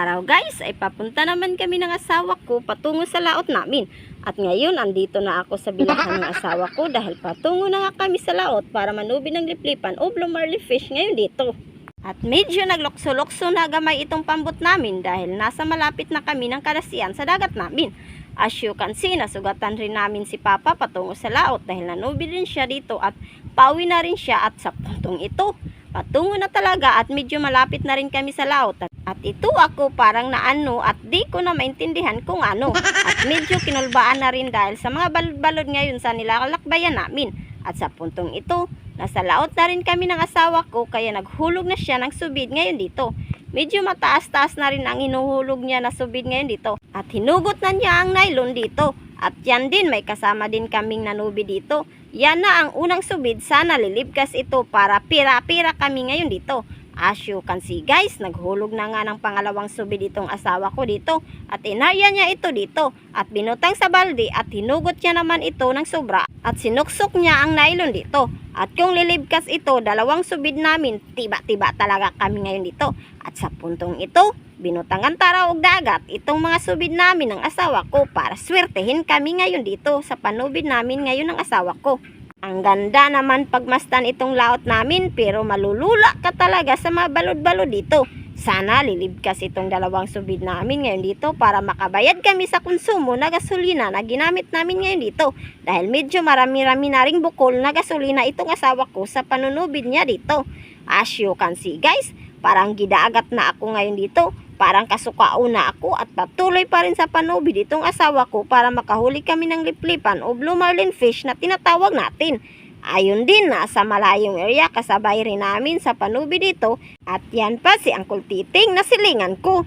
Araw guys ay papunta naman kami ng asawa ko patungo sa laot namin. At ngayon andito na ako sa bilahan ng asawa ko dahil patungo na nga kami sa laot para manubi ng liplipan o blomarley fish ngayon dito. At medyo naglokso-lokso na gamay itong pambot namin dahil nasa malapit na kami ng kalasian sa dagat namin. As you can see, nasugatan rin namin si Papa patungo sa laot dahil nanubi rin siya dito at pauwi na rin siya at sa puntong ito. Patungo na talaga at medyo malapit na rin kami sa laot. At, ito ako parang naano at di ko na maintindihan kung ano. At medyo kinulbaan na rin dahil sa mga balod-balod ngayon sa nilalakbayan namin. At sa puntong ito, nasa laot na rin kami ng asawa ko kaya naghulog na siya ng subid ngayon dito. Medyo mataas-taas na rin ang inuhulog niya na subid ngayon dito. At hinugot na niya ang nylon dito. At yan din, may kasama din kaming nanubi dito. Yan na ang unang subid. Sana lilibkas ito para pira-pira kami ngayon dito. As you can see guys, naghulog na nga ng pangalawang subid itong asawa ko dito. At inarya niya ito dito. At binutang sa balde at hinugot niya naman ito ng sobra. At sinuksok niya ang nylon dito. At kung lilibkas ito, dalawang subid namin, tiba-tiba talaga kami ngayon dito. At sa puntong ito, binutangan taraw og dagat itong mga subid namin ng asawa ko para swertehin kami ngayon dito sa panubid namin ngayon ng asawa ko. Ang ganda naman pagmastan itong laot namin pero malulula ka talaga sa mga balod-balod dito. Sana lilibkas itong dalawang subid namin ngayon dito para makabayad kami sa konsumo na gasolina na ginamit namin ngayon dito. Dahil medyo marami-rami na ring bukol na gasolina itong asawa ko sa panunubid niya dito. As you can see guys, parang gidaagat na ako ngayon dito. Parang kasukao na ako at patuloy pa rin sa panubid itong asawa ko para makahuli kami ng liplipan o blue marlin fish na tinatawag natin. Ayon din na sa malayong area kasabay rin namin sa panubi dito at yan pa si Uncle Titing na silingan ko.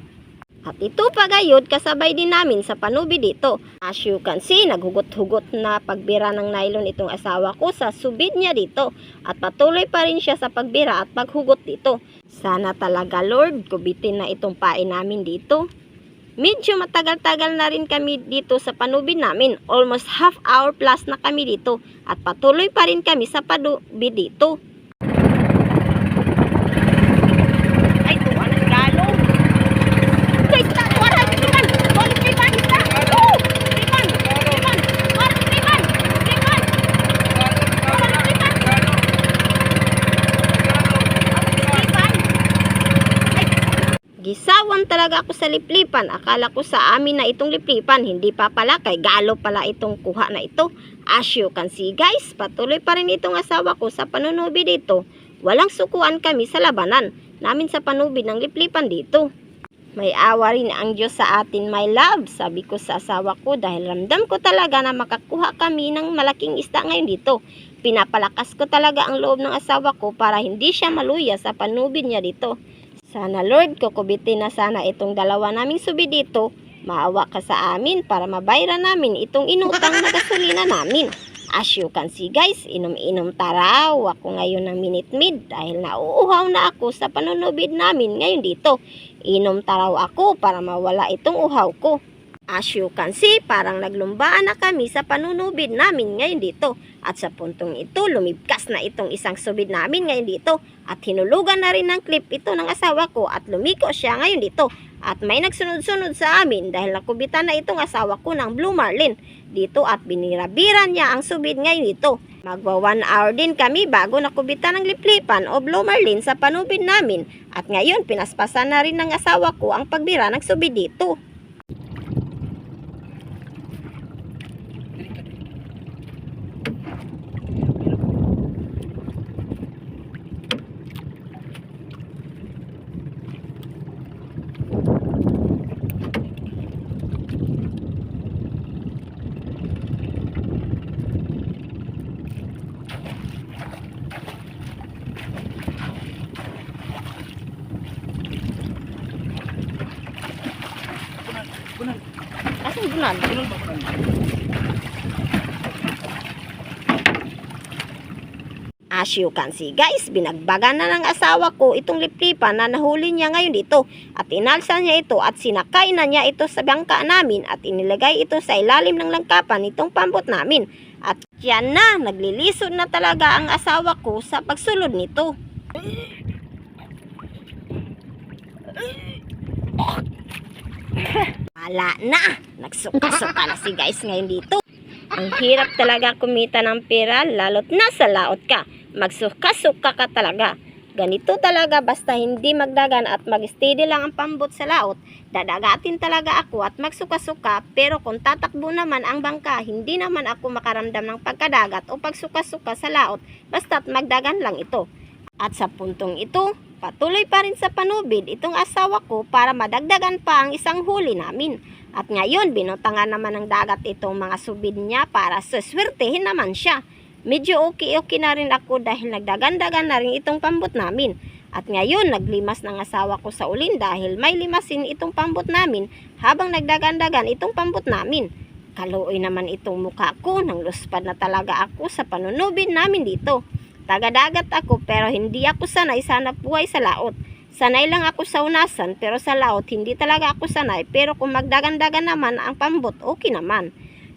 At ito pa gayod kasabay din namin sa panubi dito. As you can see, naghugot-hugot na pagbira ng nylon itong asawa ko sa subid niya dito. At patuloy pa rin siya sa pagbira at paghugot dito. Sana talaga Lord, kubitin na itong pain namin dito. Medyo matagal-tagal na rin kami dito sa panubid namin. Almost half hour plus na kami dito. At patuloy pa rin kami sa panubid dito. Ay, tuwa ng galo. Guys, ta, wala, liman. Balik liman, isa. Oh, liman, liman. Wala, liman, liman. Wala, liman. Liman. Ay, Talaga ako sa liplipan. Akala ko sa amin na itong liplipan. Hindi pa pala kay galo pala itong kuha na ito. As you can see guys, patuloy pa rin itong asawa ko sa panunubi dito. Walang sukuan kami sa labanan namin sa panubid ng liplipan dito. May awa rin ang Diyos sa atin, my love, sabi ko sa asawa ko dahil ramdam ko talaga na makakuha kami ng malaking isda ngayon dito. Pinapalakas ko talaga ang loob ng asawa ko para hindi siya maluya sa panubid niya dito. Sana Lord, kukubitin na sana itong dalawa naming subi dito. Maawa ka sa amin para mabayran namin itong inutang na gasolina namin. As you can see guys, inom-inom taraw ako ngayon ng minute mid dahil nauuhaw na ako sa panunubid namin ngayon dito. Inom taraw ako para mawala itong uhaw ko. As you can see, parang naglumbaan na kami sa panunubid namin ngayon dito. At sa puntong ito, lumibkas na itong isang subid namin ngayon dito. At hinulugan na rin ng clip ito ng asawa ko at lumiko siya ngayon dito. At may nagsunod-sunod sa amin dahil nakubitan na itong asawa ko ng Blue Marlin dito at binirabiran niya ang subid ngayon dito. Magwa one hour din kami bago nakubitan ng liplipan o Blue Marlin sa panubid namin. At ngayon, pinaspasan na rin ng asawa ko ang pagbira ng subid dito. Bulan? As you can see guys, binagbagan na ng asawa ko itong liplipan na nahuli niya ngayon dito. At inalsa niya ito at sinakay na niya ito sa bangka namin at inilagay ito sa ilalim ng langkapan itong pambot namin. At yan na, naglilisod na talaga ang asawa ko sa pagsulod nito. Ala na! Nagsuka-suka na si guys ngayon dito. Ang hirap talaga kumita ng pera, lalo't nasa laot ka. Magsuka-suka ka talaga. Ganito talaga basta hindi magdagan at mag-steady lang ang pambot sa laot. Dadagatin talaga ako at magsuka-suka pero kung tatakbo naman ang bangka, hindi naman ako makaramdam ng pagkadagat o pagsuka-suka sa laot basta't magdagan lang ito. At sa puntong ito, patuloy pa rin sa panubid itong asawa ko para madagdagan pa ang isang huli namin. At ngayon, binutangan naman ng dagat itong mga subid niya para suswertehin naman siya. Medyo okay-okay na rin ako dahil nagdagandagan na rin itong pambot namin. At ngayon, naglimas ng asawa ko sa ulin dahil may limasin itong pambot namin habang nagdagandagan itong pambot namin. Kaluoy naman itong mukha ko nang luspad na talaga ako sa panunubin namin dito. Taga-dagat ako pero hindi ako sanay sa hanap buhay sa laot. Sanay lang ako sa unasan pero sa laot hindi talaga ako sanay pero kung magdagandagan naman ang pambot okay naman.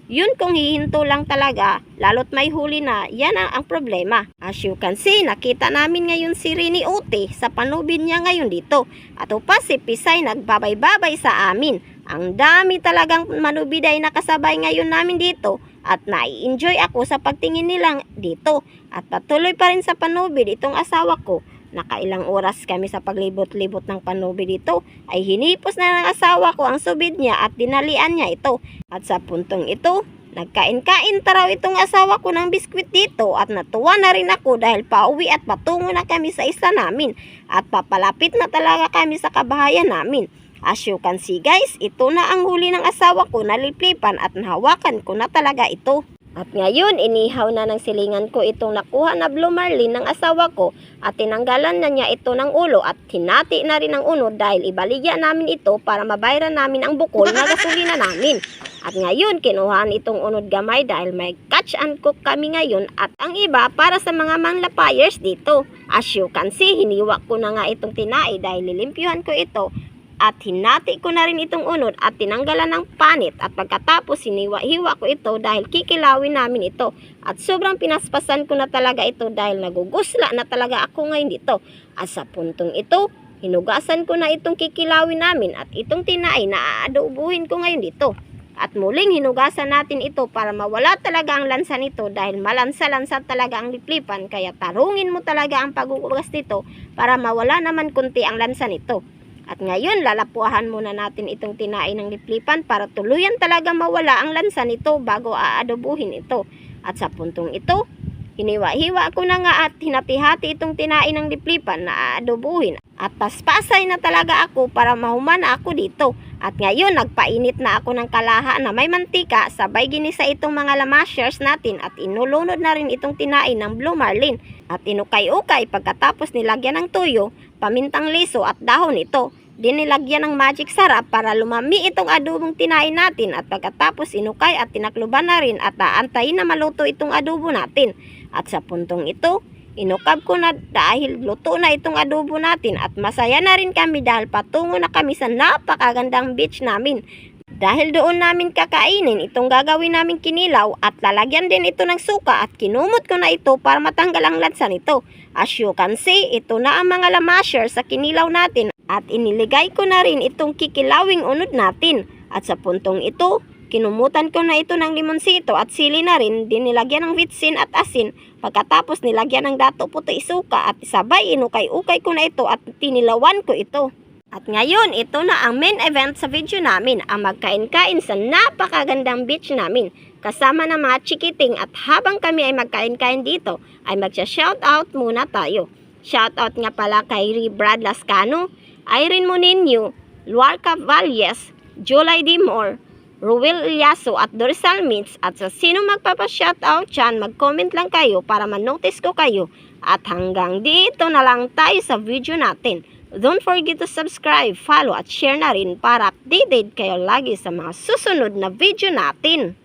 Yun kung hihinto lang talaga, lalot may huli na, yan ang, ang problema. As you can see, nakita namin ngayon si Rini Ute sa panubin niya ngayon dito. At pa si Pisay nagbabay-babay sa amin. Ang dami talagang manubiday na kasabay ngayon namin dito at nai-enjoy ako sa pagtingin nilang dito. At patuloy pa rin sa panubid itong asawa ko. Nakailang oras kami sa paglibot-libot ng panubid dito ay hinipos na ng asawa ko ang subid niya at dinalian niya ito. At sa puntong ito, nagkain-kain taraw itong asawa ko ng biskwit dito at natuwa na rin ako dahil pauwi at patungo na kami sa isla namin at papalapit na talaga kami sa kabahayan namin. As you can see guys, ito na ang huli ng asawa ko na liplipan at nahawakan ko na talaga ito. At ngayon, inihaw na ng silingan ko itong nakuha na blue marlin ng asawa ko at tinanggalan na niya ito ng ulo at hinati na rin ang unod dahil ibaligya namin ito para mabayaran namin ang bukol na gasolina namin. At ngayon, kinuhaan itong unod gamay dahil may catch and cook kami ngayon at ang iba para sa mga manglapayers dito. As you can see, hiniwa ko na nga itong tinai dahil lilimpyuhan ko ito at hinati ko na rin itong unod at tinanggalan ng panit. At pagkatapos hiniwa-hiwa ko ito dahil kikilawin namin ito. At sobrang pinaspasan ko na talaga ito dahil nagugusla na talaga ako ngayon dito. At sa puntong ito hinugasan ko na itong kikilawin namin at itong tinay na aadobuhin ko ngayon dito. At muling hinugasan natin ito para mawala talaga ang lansa nito dahil malansa-lansa talaga ang liplipan. Kaya tarungin mo talaga ang pagugas nito para mawala naman kunti ang lansa nito. At ngayon, lalapuahan muna natin itong tinain ng liplipan para tuluyan talaga mawala ang lansa nito bago aadobuhin ito. At sa puntong ito, hiniwa-hiwa ko na nga at hinati-hati itong tinain ng liplipan na aadobuhin. At paspasay na talaga ako para mahumana ako dito. At ngayon, nagpainit na ako ng kalaha na may mantika sabay ginisa itong mga lamashers natin at inulunod na rin itong tinain ng blue marlin. At inukay-ukay pagkatapos nilagyan ng tuyo, pamintang liso at dahon ito. Dinilagyan ng magic sarap para lumami itong adobong tinain natin at pagkatapos inukay at tinakluban na rin at aantayin na maluto itong adobo natin. At sa puntong ito, inukab ko na dahil luto na itong adobo natin at masaya na rin kami dahil patungo na kami sa napakagandang beach namin. Dahil doon namin kakainin itong gagawin namin kinilaw at lalagyan din ito ng suka at kinumot ko na ito para matanggal ang lansa nito. As you can see, ito na ang mga lamasher sa kinilaw natin at iniligay ko na rin itong kikilawing unod natin. At sa puntong ito, kinumutan ko na ito ng limonsito at sili na rin, din nilagyan ng vitsin at asin. Pagkatapos nilagyan ng dato puti suka at sabay inukay-ukay ko na ito at tinilawan ko ito. At ngayon, ito na ang main event sa video namin, ang magkain-kain sa napakagandang beach namin. Kasama ng mga chikiting at habang kami ay magkain-kain dito, ay magsha-shoutout muna tayo. Shoutout nga pala kay Brad Lascano, Irene Moninio, Luarca Valles, July Dimor, Ruel Ilyaso at Dorsal Mintz at sa sino magpapa-shoutout dyan, mag-comment lang kayo para ma-notice ko kayo. At hanggang dito na lang tayo sa video natin. Don't forget to subscribe, follow at share na rin para updated kayo lagi sa mga susunod na video natin.